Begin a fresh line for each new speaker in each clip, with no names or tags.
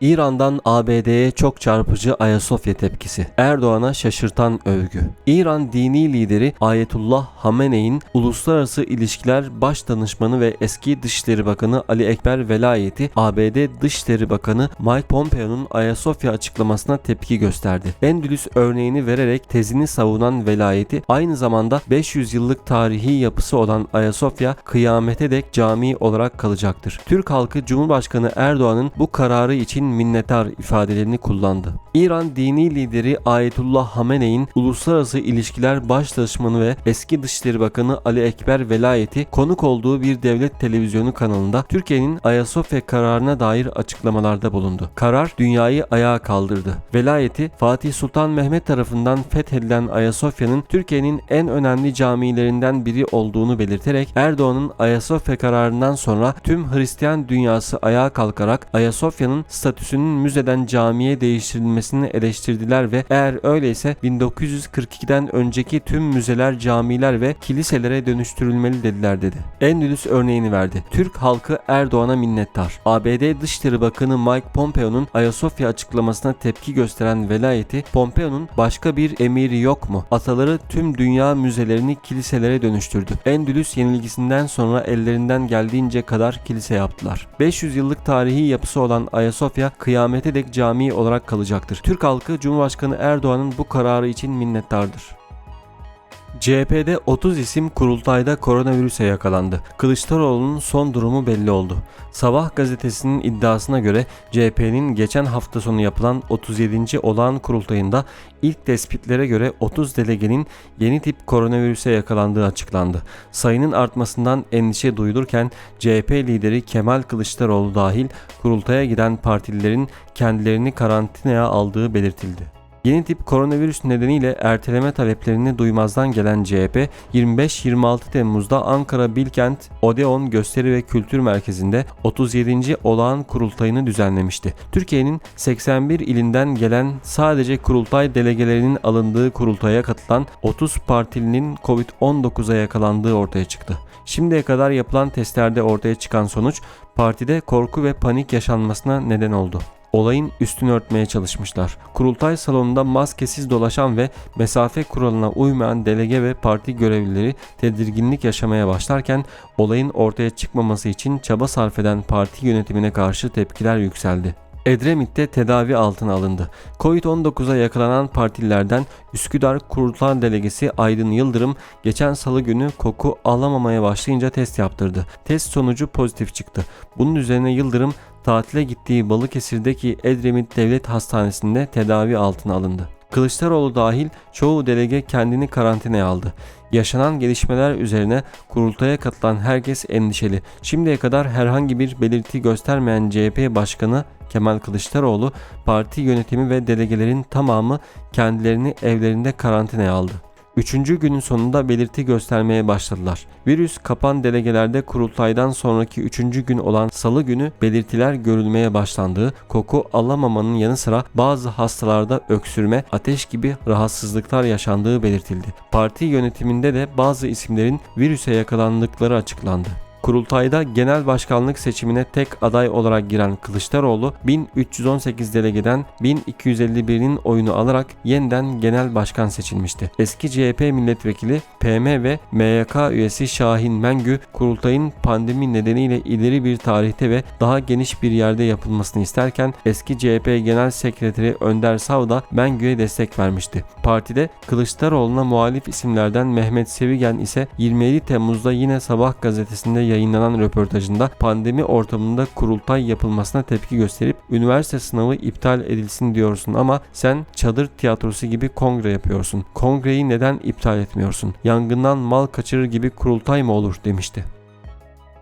İran'dan ABD'ye çok çarpıcı Ayasofya tepkisi. Erdoğan'a şaşırtan övgü. İran dini lideri Ayetullah Hamene'in Uluslararası İlişkiler Baş Danışmanı ve eski Dışişleri Bakanı Ali Ekber Velayeti ABD Dışişleri Bakanı Mike Pompeo'nun Ayasofya açıklamasına tepki gösterdi. Endülüs örneğini vererek tezini savunan velayeti aynı zamanda 500 yıllık tarihi yapısı olan Ayasofya kıyamete dek cami olarak kalacaktır. Türk halkı Cumhurbaşkanı Erdoğan'ın bu kararı için minnettar ifadelerini kullandı. İran dini lideri Ayetullah Hamene'in Uluslararası İlişkiler Baş Danışmanı ve eski Dışişleri Bakanı Ali Ekber Velayeti konuk olduğu bir devlet televizyonu kanalında Türkiye'nin Ayasofya kararına dair açıklamalarda bulundu. Karar dünyayı ayağa kaldırdı. Velayeti Fatih Sultan Mehmet tarafından fethedilen Ayasofya'nın Türkiye'nin en önemli camilerinden biri olduğunu belirterek Erdoğan'ın Ayasofya kararından sonra tüm Hristiyan dünyası ayağa kalkarak Ayasofya'nın statüsünün müzeden camiye değiştirilmesini eleştirdiler ve eğer öyleyse 1942'den önceki tüm müzeler, camiler ve kiliselere dönüştürülmeli dediler dedi. Endülüs örneğini verdi. Türk halkı Erdoğan'a minnettar. ABD Dışişleri Bakanı Mike Pompeo'nun Ayasofya açıklamasına tepki gösteren velayeti Pompeo'nun başka bir emiri yok mu? Ataları tüm dünya müzelerini kiliselere dönüştürdü. Endülüs yenilgisinden sonra ellerinden geldiğince kadar kilise yaptılar. 500 yıllık tarihi yapısı olan Ayasofya kıyamete dek cami olarak kalacaktır. Türk halkı Cumhurbaşkanı Erdoğan'ın bu kararı için minnettardır. CHP'de 30 isim kurultayda koronavirüse yakalandı. Kılıçdaroğlu'nun son durumu belli oldu. Sabah gazetesinin iddiasına göre CHP'nin geçen hafta sonu yapılan 37. olağan kurultayında ilk tespitlere göre 30 delegenin yeni tip koronavirüse yakalandığı açıklandı. Sayının artmasından endişe duyulurken CHP lideri Kemal Kılıçdaroğlu dahil kurultaya giden partililerin kendilerini karantinaya aldığı belirtildi. Yeni tip koronavirüs nedeniyle erteleme taleplerini duymazdan gelen CHP 25-26 Temmuz'da Ankara Bilkent Odeon Gösteri ve Kültür Merkezi'nde 37. olağan kurultayını düzenlemişti. Türkiye'nin 81 ilinden gelen sadece kurultay delegelerinin alındığı kurultaya katılan 30 partilinin Covid-19'a yakalandığı ortaya çıktı. Şimdiye kadar yapılan testlerde ortaya çıkan sonuç partide korku ve panik yaşanmasına neden oldu olayın üstünü örtmeye çalışmışlar. Kurultay salonunda maskesiz dolaşan ve mesafe kuralına uymayan delege ve parti görevlileri tedirginlik yaşamaya başlarken olayın ortaya çıkmaması için çaba sarf eden parti yönetimine karşı tepkiler yükseldi. Edremit'te tedavi altına alındı. Covid-19'a yakalanan partililerden Üsküdar Kurultay Delegesi Aydın Yıldırım geçen salı günü koku alamamaya başlayınca test yaptırdı. Test sonucu pozitif çıktı. Bunun üzerine Yıldırım tatile gittiği Balıkesir'deki Edremit Devlet Hastanesi'nde tedavi altına alındı. Kılıçdaroğlu dahil çoğu delege kendini karantinaya aldı. Yaşanan gelişmeler üzerine kurultaya katılan herkes endişeli. Şimdiye kadar herhangi bir belirti göstermeyen CHP Başkanı Kemal Kılıçdaroğlu, parti yönetimi ve delegelerin tamamı kendilerini evlerinde karantinaya aldı. Üçüncü günün sonunda belirti göstermeye başladılar. Virüs kapan delegelerde kurultaydan sonraki üçüncü gün olan salı günü belirtiler görülmeye başlandığı, koku alamamanın yanı sıra bazı hastalarda öksürme, ateş gibi rahatsızlıklar yaşandığı belirtildi. Parti yönetiminde de bazı isimlerin virüse yakalandıkları açıklandı. Kurultayda genel başkanlık seçimine tek aday olarak giren Kılıçdaroğlu 1318 delegeden 1251'in oyunu alarak yeniden genel başkan seçilmişti. Eski CHP milletvekili PM ve MYK üyesi Şahin Mengü kurultayın pandemi nedeniyle ileri bir tarihte ve daha geniş bir yerde yapılmasını isterken eski CHP Genel Sekreteri Önder Savda Mengü'ye destek vermişti. Partide Kılıçdaroğlu'na muhalif isimlerden Mehmet Sevigen ise 27 Temmuz'da yine Sabah gazetesinde yayınlanan röportajında pandemi ortamında kurultay yapılmasına tepki gösterip üniversite sınavı iptal edilsin diyorsun ama sen çadır tiyatrosu gibi kongre yapıyorsun. Kongreyi neden iptal etmiyorsun? Yangından mal kaçırır gibi kurultay mı olur demişti.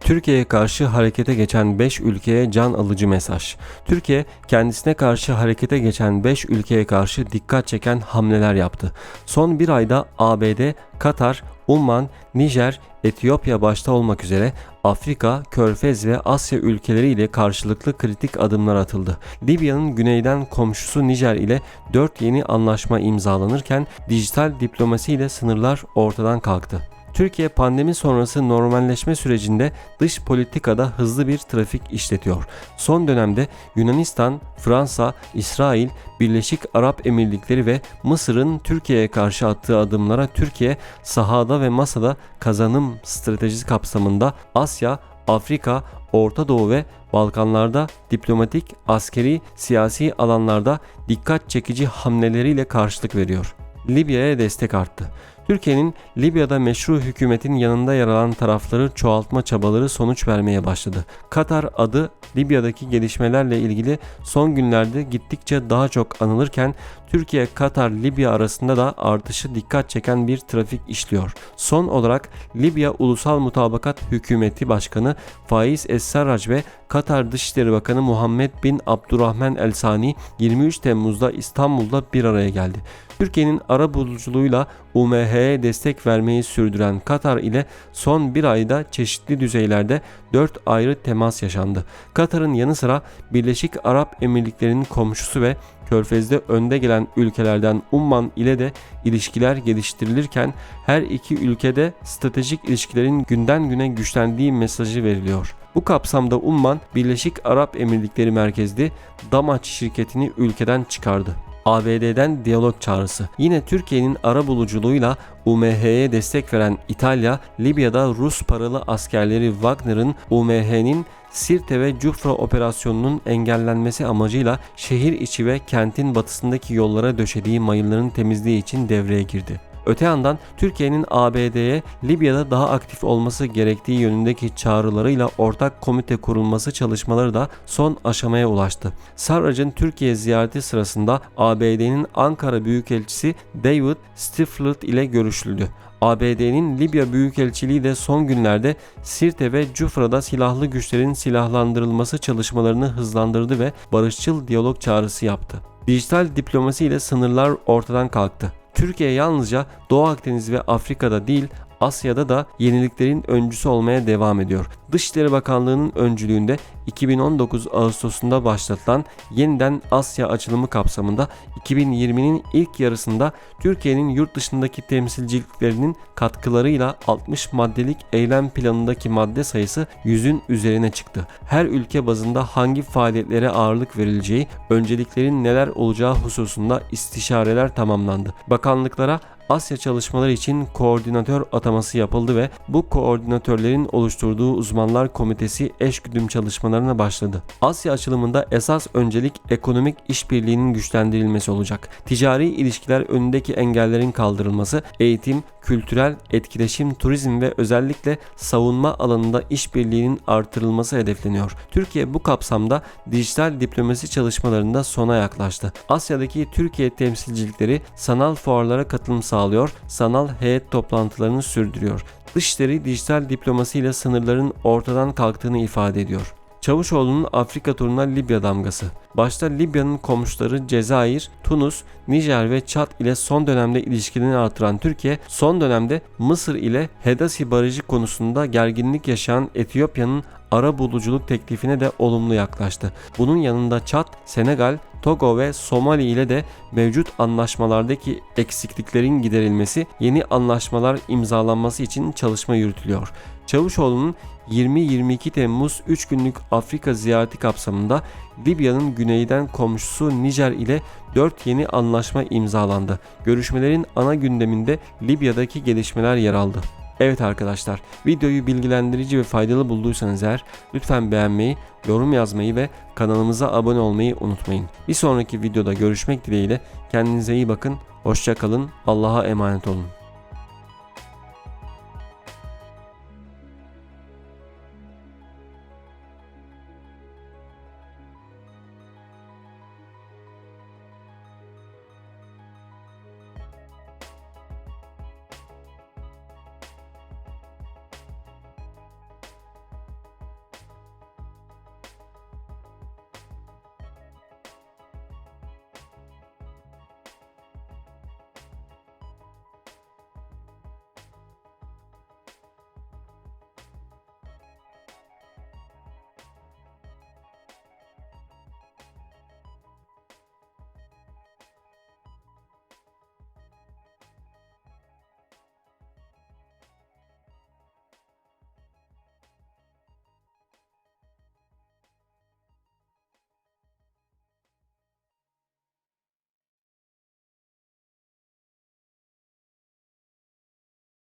Türkiye'ye karşı harekete geçen 5 ülkeye can alıcı mesaj. Türkiye kendisine karşı harekete geçen 5 ülkeye karşı dikkat çeken hamleler yaptı. Son bir ayda ABD, Katar, Umman, Nijer, Etiyopya başta olmak üzere Afrika, Körfez ve Asya ülkeleri ile karşılıklı kritik adımlar atıldı. Libya'nın güneyden komşusu Nijer ile 4 yeni anlaşma imzalanırken dijital diplomasi ile sınırlar ortadan kalktı. Türkiye pandemi sonrası normalleşme sürecinde dış politikada hızlı bir trafik işletiyor. Son dönemde Yunanistan, Fransa, İsrail, Birleşik Arap Emirlikleri ve Mısır'ın Türkiye'ye karşı attığı adımlara Türkiye sahada ve masada kazanım stratejisi kapsamında Asya, Afrika, Orta Doğu ve Balkanlarda diplomatik, askeri, siyasi alanlarda dikkat çekici hamleleriyle karşılık veriyor. Libya'ya destek arttı. Türkiye'nin Libya'da meşru hükümetin yanında yer alan tarafları çoğaltma çabaları sonuç vermeye başladı. Katar adı Libya'daki gelişmelerle ilgili son günlerde gittikçe daha çok anılırken Türkiye, Katar, Libya arasında da artışı dikkat çeken bir trafik işliyor. Son olarak Libya Ulusal Mutabakat Hükümeti Başkanı Faiz Es-Sarraj ve Katar Dışişleri Bakanı Muhammed bin Abdurrahman El Sani 23 Temmuz'da İstanbul'da bir araya geldi. Türkiye'nin ara buluculuğuyla UMH'ye destek vermeyi sürdüren Katar ile son bir ayda çeşitli düzeylerde 4 ayrı temas yaşandı. Katar'ın yanı sıra Birleşik Arap Emirlikleri'nin komşusu ve Körfez'de önde gelen ülkelerden Umman ile de ilişkiler geliştirilirken her iki ülkede stratejik ilişkilerin günden güne güçlendiği mesajı veriliyor. Bu kapsamda Umman, Birleşik Arap Emirlikleri merkezli Damaç şirketini ülkeden çıkardı. ABD'den diyalog çağrısı. Yine Türkiye'nin ara buluculuğuyla UMH'ye destek veren İtalya, Libya'da Rus paralı askerleri Wagner'ın UMH'nin Sirte ve Cufra operasyonunun engellenmesi amacıyla şehir içi ve kentin batısındaki yollara döşediği mayınların temizliği için devreye girdi. Öte yandan Türkiye'nin ABD'ye Libya'da daha aktif olması gerektiği yönündeki çağrılarıyla ortak komite kurulması çalışmaları da son aşamaya ulaştı. Sarrac'ın Türkiye ziyareti sırasında ABD'nin Ankara Büyükelçisi David Stiflet ile görüşüldü. ABD'nin Libya Büyükelçiliği de son günlerde Sirte ve Cufra'da silahlı güçlerin silahlandırılması çalışmalarını hızlandırdı ve barışçıl diyalog çağrısı yaptı. Dijital diplomasi ile sınırlar ortadan kalktı. Türkiye yalnızca Doğu Akdeniz ve Afrika'da değil Asya'da da yeniliklerin öncüsü olmaya devam ediyor. Dışişleri Bakanlığı'nın öncülüğünde 2019 Ağustos'unda başlatılan yeniden Asya açılımı kapsamında 2020'nin ilk yarısında Türkiye'nin yurt dışındaki temsilciliklerinin katkılarıyla 60 maddelik eylem planındaki madde sayısı 100'ün üzerine çıktı. Her ülke bazında hangi faaliyetlere ağırlık verileceği, önceliklerin neler olacağı hususunda istişareler tamamlandı. Bakanlıklara Asya çalışmaları için koordinatör ataması yapıldı ve bu koordinatörlerin oluşturduğu uzmanlar komitesi eşgüdüm çalışmalarına başladı. Asya açılımında esas öncelik ekonomik işbirliğinin güçlendirilmesi olacak. Ticari ilişkiler önündeki engellerin kaldırılması, eğitim, kültürel, etkileşim, turizm ve özellikle savunma alanında işbirliğinin artırılması hedefleniyor. Türkiye bu kapsamda dijital diplomasi çalışmalarında sona yaklaştı. Asya'daki Türkiye temsilcilikleri sanal fuarlara katılım sağlıyor, sanal heyet toplantılarını sürdürüyor. Dışişleri dijital diplomasiyle sınırların ortadan kalktığını ifade ediyor. Çavuşoğlu'nun Afrika turuna Libya damgası. Başta Libya'nın komşuları Cezayir, Tunus, Nijer ve Çad ile son dönemde ilişkilerini artıran Türkiye, son dönemde Mısır ile Hedasi Barajı konusunda gerginlik yaşayan Etiyopya'nın ara buluculuk teklifine de olumlu yaklaştı. Bunun yanında Çad, Senegal, Togo ve Somali ile de mevcut anlaşmalardaki eksikliklerin giderilmesi, yeni anlaşmalar imzalanması için çalışma yürütülüyor. Çavuşoğlu'nun 20-22 Temmuz 3 günlük Afrika ziyareti kapsamında Libya'nın güneyden komşusu Nijer ile 4 yeni anlaşma imzalandı. Görüşmelerin ana gündeminde Libya'daki gelişmeler yer aldı. Evet arkadaşlar videoyu bilgilendirici ve faydalı bulduysanız eğer lütfen beğenmeyi, yorum yazmayı ve kanalımıza abone olmayı unutmayın. Bir sonraki videoda görüşmek dileğiyle kendinize iyi bakın, hoşçakalın, Allah'a emanet olun.